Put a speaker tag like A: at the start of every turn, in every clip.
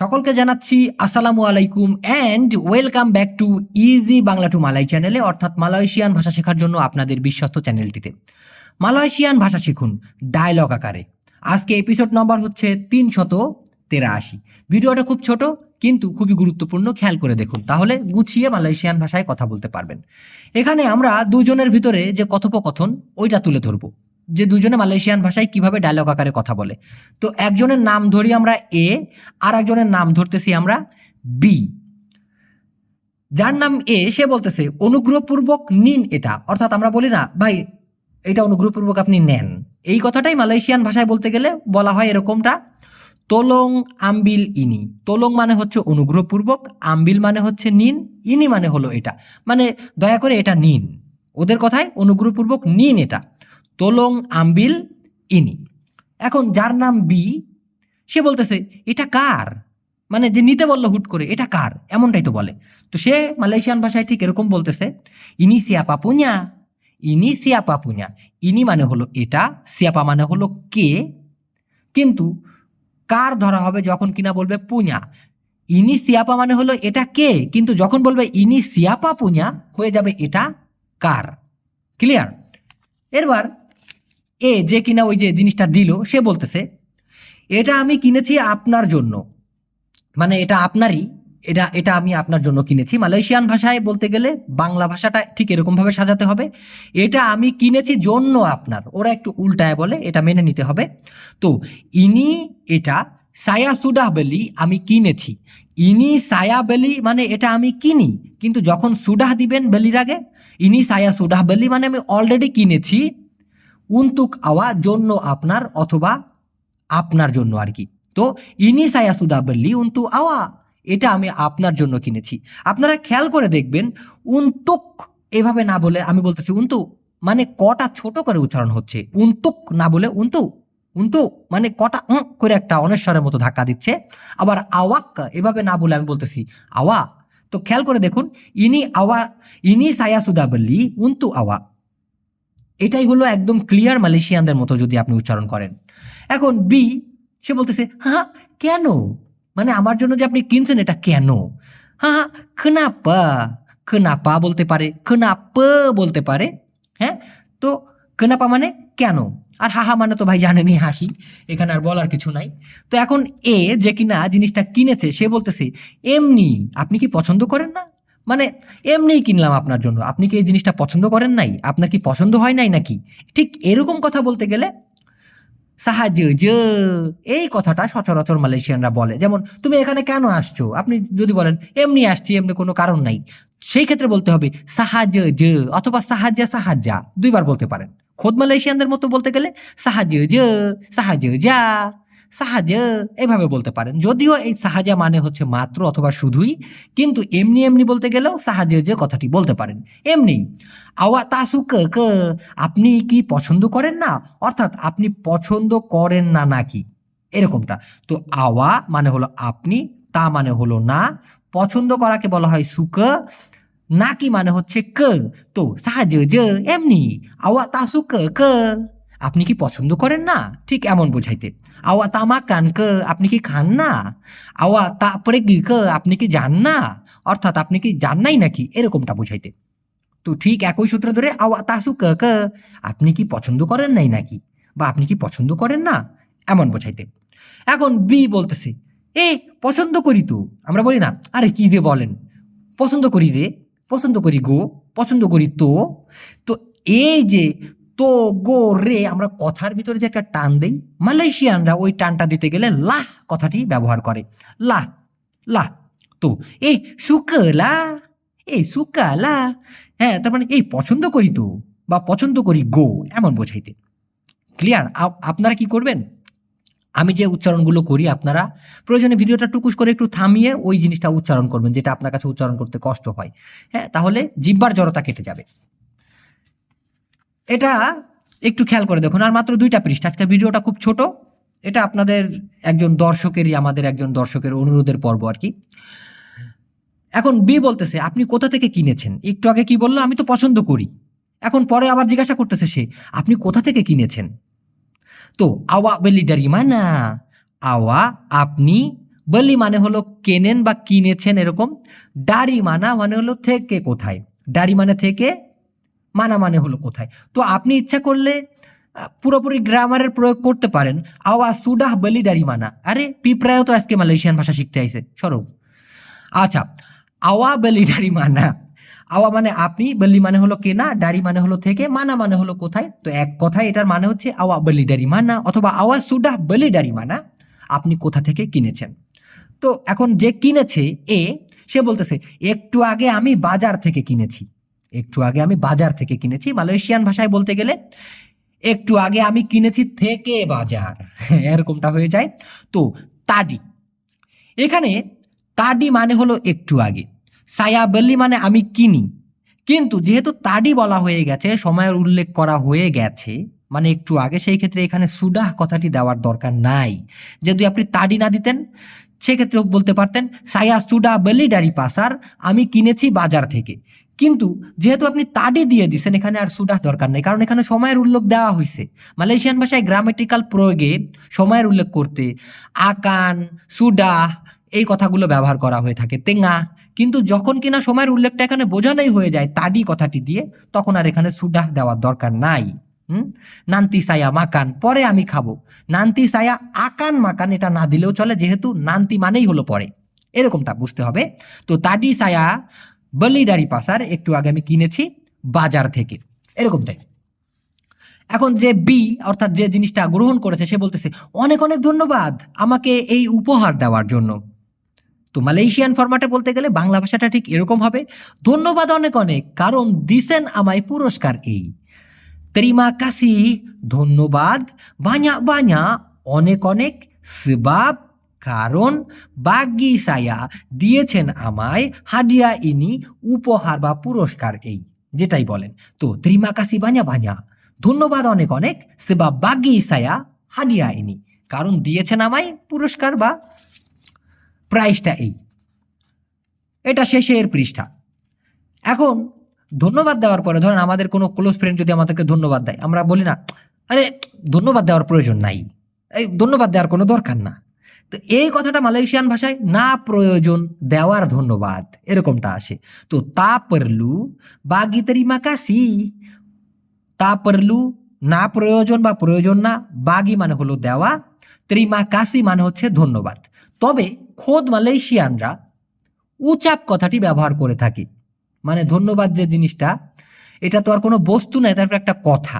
A: সকলকে জানাচ্ছি আসসালামু আলাইকুম and welcome back to easy Bangla to Malay চ্যানেলে অর্থাৎ মালয়েশিয়ান ভাষা শেখার জন্য আপনাদের বিশ্বস্ত চ্যানেলটিতে মালয়েশিয়ান ভাষা শিখুন ডায়লগ আকারে। আজকে এপিসোড নম্বর হচ্ছে তিনশত তেরাশি। ভিডিওটা খুব ছোট, কিন্তু খুবই গুরুত্বপূর্ণ, খেয়াল করে দেখুন। তাহলে গুছিয়ে মালয়েশিয়ান ভাষায় কথা বলতে পারবেন। এখানে আমরা দুজনের ভিতরে যে কথোপকথন, ওইটা তুলে ধরবো। যে দুজনে মালয়েশিয়ান ভাষায় কীভাবে ডায়লগ আকারে কথা বলে। তো একজনের নাম ধরি আমরা এ আর একজনের নাম ধরতেছি আমরা বি যার নাম এ সে বলতেছে, অনুগ্রহপূর্বক নিন এটা। অর্থাৎ আমরা বলি না, ভাই, এটা অনুগ্রহপূর্বক আপনি নেন। এই কথাটাই মালয়েশিয়ান ভাষায় বলতে গেলে বলা হয় এরকমটা, তোলং আম্বিল ইনি। তোলং মানে হচ্ছে অনুগ্রহপূর্বক, আম্বিল মানে হচ্ছে নিন, ইনি মানে হলো এটা। মানে দয়া করে এটা নিন। ওদের কথায় অনুগ্রহপূর্বক নিন এটা। তোলং আম্বিল ইনি। এখন যার নাম বি, সে বলতেছে, এটা কার? মানে যে নিতে বলল হুট করে, এটা কার? এমনটাই তো বলে। তো সে মালয়েশিয়ান ভাষায় ঠিক এরকম বলতেছে, ইনি সিয়াপা পুñা ইনি সিয়াপা পুñা ইনি মানে হলো এটা, সিয়াপা মানে হলো কে? কিন্তু কার ধরা হবে যখন কিনা বলবে পুñা ইনি সিয়াপা মানে হলো এটা কে? কিন্তু যখন বলবে ইনি সিয়াপা পুñা হয়ে যাবে এটা কার। ক্লিয়ার? এরবার এ যে কিনা ওই যে জিনিসটা দিল, সে বলতেছে, এটা আমি কিনেছি আপনার জন্য। মানে এটা আপনারই, এটা এটা আমি আপনার জন্য কিনেছি। মালয়েশিয়ান ভাষায় বলতে গেলে বাংলা ভাষাটা ঠিক এরকম ভাবে সাজাতে হবে। এটা আমি কিনেছি জন্য আপনার। ওরা একটু উল্টায় বলে, এটা মেনে নিতে হবে। তো ইনি এটা সায়া সুডাহ বেলি আমি কিনেছি। ইনি সায়া বেলি মানে এটা আমি কিনি, কিন্তু যখন সুডাহ দিবেন বেলির আগে, ইনি সায়া সুডাহ বেলি মানে আমি অলরেডি কিনেছি। উন্তুক আওয়া জন্য আপনার অথবা আপনার জন্য আর কি। তো ইনি সায়া সুডা বললি উন্তু আওয়া, এটা আমি আপনার জন্য কিনেছি। আপনারা খেয়াল করে দেখবেন, উন্তুক এভাবে না বলে আমি বলতেছি উন্তু মানে কটা ছোট করে উচ্চারণ হচ্ছে। উন্তুক না বলে উন্তু উন্তু মানে কটা উঁ করে একটা অনেশ্বরের মতো ধাক্কা দিচ্ছে। আবার আওয়াক এভাবে না বলে আমি বলতেছি আওয়া। তো খেয়াল করে দেখুন, ইনি আওয়া, ইনি সায়া সুডা বললি উন্তু আওয়া। এটাই হলো একদম ক্লিয়ার মালয়েশিয়ানদের মতো যদি আপনি উচ্চারণ করেন। এখন বি সে বলতেছে হ্যাঁ কেন? মানে আমার জন্য যে আপনি কিনছেন এটা কেন? হ্যাঁ খনাপা খনাপা বলতে পারে, খনাপ বলতে পারে হ্যাঁ? তো খনাপা মানে কেন? আর হাহা মানে তো ভাই জানেনই হাসি, এখানে আর বলার কিছু নাই। তো এখন এ যে কিনা জিনিসটা কিনেছে, সে বলতেছে, এমনি, আপনি কি পছন্দ করেন না? মানে এমনিই কিনলাম আপনার জন্য। আপনি কি এই জিনিসটা পছন্দ করেন নাই? আপনার কি পছন্দ হয় নাই নাকি? ঠিক এরকম কথা বলতে গেলে সাহায্য যে এই কথাটা সচরাচর মালয়েশিয়ানরা বলে। যেমন, তুমি এখানে কেন আসছো? আপনি যদি বলেন, এমনি আসছি, এমনি কোনো কারণ নাই। সেই ক্ষেত্রে বলতে হবে, সাহায্য যে অথবা সাহায্য সাহায্যা। দুইবার বলতে পারেন। খোদ মালয়েশিয়ানদের মতো বলতে গেলে, সাহায্য যে, সাহায্য যা। সাহায্য এভাবে বলতে পারেন। যদিও এই সাহায্য মানে হচ্ছে মাত্র অথবা শুধুই, কিন্তু এমনি এমনি বলতে গেলেও সাহায্য যে কথাটি বলতে পারেন। এমনি, আওয়া তাসু কে কে, আপনি কি পছন্দ করেন না? অর্থাৎ আপনি পছন্দ করেন না নাকি? এরকমটা। তো আওয়া মানে হলো আপনি, তা মানে হলো না। পছন্দ করাকে বলা হয় সুক নাকি মানে হচ্ছে ক। তো সাহায্য এমনি, আওয়া তাসু ক কে। আপনি কি পছন্দ করেন না? ঠিক এমন বোঝাইতে। আওয়া তামা কান কে, আপনি কি খান না? আওয়া তারপরে গি কে, আপনি কি যান না? অর্থাৎ আপনি কি যান নাই নাকি? এরকমটা বোঝাইতে। তো ঠিক একই সূত্র ধরে আওয়া তাসু ক কে, আপনি কি পছন্দ করেন নাই নাকি? বা আপনি কি পছন্দ করেন না? এমন বোঝাইতে। এখন বি বলতেছে, এ, পছন্দ করি তো। আমরা বলি না, আরে কি যে বলেন? পছন্দ করি রে, পছন্দ করি গো, পছন্দ করি তো। তো এই যে তো গো রে আমরা কথার ভিতরে যে একটা টান দেই, মালয়েশিয়ানরা ওই টানটা দিতে গেলে লাহ কথাটি ব্যবহার করে। লাহ লাহ, তো এই সুকলা এই সুকালা হ্যাঁ তার মানে এই পছন্দ করি তো, বা পছন্দ করি গো, এমন বোঝাইতে। ক্লিয়ার আপনারা কি করবেন? আমি যে উচ্চারণগুলো করি, আপনারা প্রয়োজনে ভিডিওটা টুকুস করে একটু থামিয়ে ওই জিনিসটা উচ্চারণ করবেন, যেটা আপনার কাছে উচ্চারণ করতে কষ্ট হয়। হ্যাঁ তাহলে জিব্বার জড়তা কেটে যাবে। এটা একটু খেয়াল করে দেখুন, আর মাত্র দুইটা পৃষ্ঠা। আজকের ভিডিওটা খুব ছোট। এটা আপনাদের একজন দর্শকেরই, আমাদের একজন দর্শকের অনুরোধের পর্ব আর কি। এখন বি বলতেছে, আপনি কোথা থেকে কিনেছেন? একটু আগে কি বলল, আমি তো পছন্দ করি। এখন পরে আবার জিজ্ঞাসা করতেছে সে, আপনি কোথা থেকে কিনেছেন? তো, আওয়া বেলি ডারি মানা, আওয়া আপনি বলি মানে হলো কেনেন বা কিনেছেন এরকম। ডারি মানা মানে হলো থেকে কোথায়। ডারি মানে থেকে মানা মানে হলো কোথায়? তো আপনি ইচ্ছা করলে পুরোপুরি গ্রামারের প্রয়োগ করতে পারেন। আওয়া সুডাহ বলি ডারি মানা। আরে, পিঁপড়ায়ও তো আজকে মালয়েশিয়ান ভাষা শিখতে আইছে, সরব। আচ্ছা আওয়া বলি ডারি মানা। আওয়া মানে আপনি বল্লি মানে হলো কেনা ডারি মানে হলো থেকে, মানা মানে হলো কোথায়? তো এক কথায় এটার মানে হচ্ছে আওয়া বলি ডারি মানা অথবা আওয়া সুডাহ বলি ডারি মানা। আপনি কোথা থেকে কিনেছেন? তো এখন যে কিনেছে, এ, সে বলতেছে, একটু আগে আমি বাজার থেকে কিনেছি। একটু আগে আমি বাজার থেকে কিনেছি, মালয়েশিয়ান ভাষায় বলতে গেলে, একটু আগে আমি কিনেছি থেকে বাজার। এরকমটা হয়ে যায়। তো তাডি, এখানে তাডি মানে হলো একটু আগে। সায়া বেল্লি মানে আমি কিনি। কিন্তু যেহেতু তাডি বলা হয়ে গেছে, সময়ের উল্লেখ করা হয়ে গেছে মানে একটু আগে, সেই ক্ষেত্রে এখানে সুডাহ কথাটি দেওয়ার দরকার নাই। যদি আপনি তাডি না দিতেন সেক্ষেত্রে বলতে পারতেন, সায়া সুডা বেলি ডারি পাসার, আমি কিনেছি বাজার থেকে। কিন্তু যেহেতু আপনি তাডি দিয়ে দিছেন, এখানে আর সুডাহ দরকার নেই, কারণ এখানে সময়ের উল্লেখ দেওয়া হয়েছে মালয়েশিয়ান ভাষায় গ্রামেটিক্যাল প্রয়োগে সময়ের উল্লেখ করতে আকান, সুডা এই কথাগুলো ব্যবহার করা হয়ে থাকে তেঙ্গা কিন্তু যখন কিনা সময়ের উল্লেখটা এখানে বোঝানোই হয়ে যায় তাডি কথাটি দিয়ে, তখন আর এখানে সুডাহ দেওয়ার দরকার নাই। হুম? নান্তি সায়া মাকান, পরে আমি খাব। নান্তি সায়া আকান মাকান, এটা না দিলেও চলে, যেহেতু নান্তি মানেই হলো পরে। এরকমটা বুঝতে হবে। তো তাডি সায়া বলিডারি পাসার, একটু আগে আমি কিনেছি, বাজার থেকে। এরকমটাই। এখন যে বি, অর্থাৎ যে জিনিসটা গ্রহণ করেছে, সে বলতেছে, অনেক অনেক ধন্যবাদ আমাকে এই উপহার দেওয়ার জন্য। তো মালয়েশিয়ান ফরম্যাটে বলতে গেলে বাংলা ভাষাটা ঠিক এরকম হবে, ধন্যবাদ অনেক অনেক, কারণ দিছেন আমায় পুরস্কার এই। তেরিমা কাসি ধন্যবাদ অনেক অনেক সেবাব কারণ বাগ্যি সায়া দিয়েছেন আমায় হাডিয়া ইনি উপহার বা পুরস্কার এই যেটাই বলেন তো ত্রিমা কাসি বাঞ্যা বাঞ্যা ধন্যবাদ অনেক অনেক সেবা বাগ্যি সায়া হাডিয়া ইনি কারণ দিয়েছেন আমায় পুরস্কার বা প্রাইজটা এই এটা শেষের পৃষ্ঠা এখন ধন্যবাদ দেওয়ার পরে, ধরেন আমাদের কোনো ক্লোজ ফ্রেন্ড যদি আমাদেরকে ধন্যবাদ দেয়, আমরা বলি না, আরে, ধন্যবাদ দেওয়ার প্রয়োজন নাই। এই ধন্যবাদ দেওয়ার কোনো দরকার না। তো এই কথাটা মালয়েশিয়ান ভাষায়, না প্রয়োজন, দেওয়ার ধন্যবাদ। এরকমটা আসে। তো তা পারলু বা গীতারি মাকাসি তা পারলু না প্রয়োজন বা প্রয়োজন না, বাগি মানে হলো দেওয়া। ত্রিমা কাসি মানে হচ্ছে ধন্যবাদ। তবে খোদ মালয়েশিয়ানরা উচাপ কথাটি ব্যবহার করে থাকি। মানে ধন্যবাদ যে জিনিসটা, এটা তো আর কোনো বস্তু না এটা একটা কথা।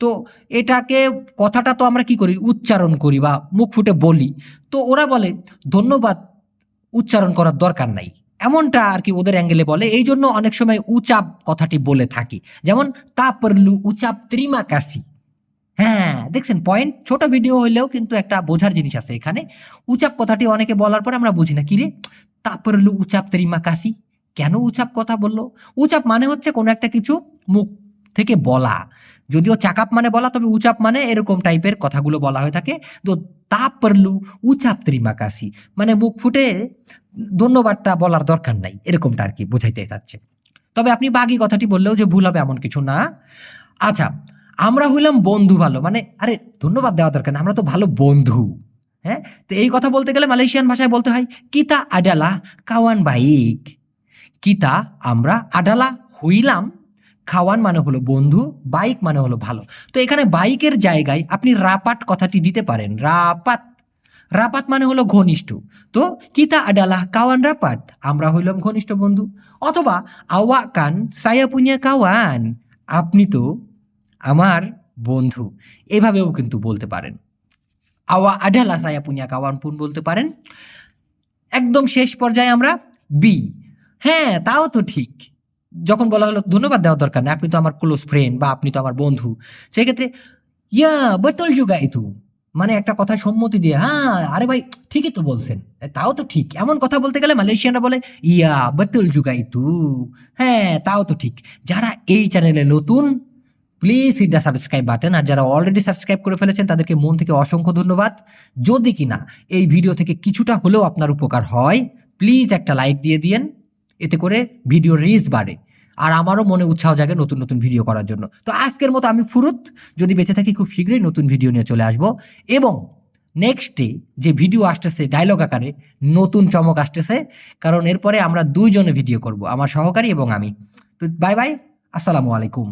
A: তো এটাকে, কথাটা তো আমরা কি করি? উচ্চারণ করি বা মুখ ফুটে বলি। তো ওরা বলে, ধন্যবাদ উচ্চারণ করার দরকার নাই। এমনটা আর কি ওদের অ্যাঙ্গেলে বলে। এই জন্য অনেক সময় উচাপ কথাটি বলে থাকি। যেমন তা পরলু উচাপ ত্রিমা কাশি। হ্যাঁ দেখছেন, পয়েন্ট, ছোট ভিডিও হইলেও কিন্তু একটা বোঝার জিনিস আছে এখানে। উচাপ কথাটি অনেকে বলার পরে আমরা বুঝি না। কিরে তা পরলু উচাপ ত্রিমা কাশি? কেন উচাপ কথা বলল? উচাপ মানে হচ্ছে কোনো একটা কিছু মুখ থেকে বলা। যদিও চাকাপ মানে বলা, তবে উচাপ মানে এরকম টাইপের কথাগুলো বলা হয়ে থাকে। তো তা পারলু উচাপ ত্রিমাকাশি। মানে মুখ ফুটে ধন্যবাদটা বলার দরকার নাই, এরকমটা আর কি বোঝাইতে চাচ্ছে। তবে আপনি বাকি কথাটি বললেও যে ভুল হবে এমন কিছু না। আচ্ছা আমরা হইলাম বন্ধু ভালো। মানে আরে, ধন্যবাদ দেওয়া দরকার না, আমরা তো ভালো বন্ধু। হ্যাঁ? তো এই কথা বলতে গেলে মালয়েশিয়ান ভাষায় বলতে হয়, কিতা আডালা কাওয়ান বাইক? কিতা আমরা আডালা হইলাম। খাওয়ান মানে হলো বন্ধু, বাইক মানে হলো ভালো। তো এখানে বাইকের জায়গায় আপনি রাপাট কথাটি দিতে পারেন। রাপাত। রাপাত মানে হলো ঘনিষ্ঠ। তো কিতা আডালা? কাওয়ান রাপাত। আমরা হইলাম ঘনিষ্ঠ বন্ধু। অথবা আওয়া কান সায়া পুনিয়া কাওয়ান। আপনি তো আমার বন্ধু। এভাবেও কিন্তু বলতে পারেন। আওয়া আডালা সায়া পুনিয়া কাওয়ান পুন বলতে পারেন। একদম শেষ পর্যায়ে আমরা বি। হ্যাঁ তাও তো ঠিক। যখন বলা হলো, ধন্যবাদ দেওয়ার দরকার নেই, আপনি তো আমার ক্লোজ ফ্রেন্ড বা আপনি তো আমার বন্ধু। সেক্ষেত্রে, ইয়া বতল যুগাই তু। মানে একটা কথা সম্মতি দিয়ে হ্যাঁ আরে ভাই, ঠিকই তো বলছেন। তাও তো ঠিক। এমন কথা বলতে গেলে মালয়েশিয়ানরা বলে, ইয়া বতল যুগাই তু। হ্যাঁ তাও তো ঠিক। যারা এই চ্যানেলে নতুন please hit the subscribe button আর যারা অলরেডি সাবস্ক্রাইব করে ফেলেছেন, তাদেরকে মন থেকে অসংখ্য ধন্যবাদ। যদি কিনা এই ভিডিও থেকে কিছুটা হলেও আপনার উপকার হয় প্লিজ একটা লাইক দিয়ে দিয়েন। এতে করে ভিডিও রিচ বাড়ে। আর আমারও মনে উৎসাহ জাগে নতুন নতুন ভিডিও করার জন্য। তো আজকের মতো আমি ফুরুত। যদি বেঁচে থাকি, খুব শীঘ্রই নতুন ভিডিও নিয়ে চলে আসব। এবং নেক্সট ডে যে ভিডিও আসতেছে ডায়লগ আকারে, নতুন চমক আসতেছে। কারণ এরপরে আমরা দুইজনে ভিডিও করব, আমার সহকারী এবং আমি। তো বাই বাই আসসালামু আলাইকুম।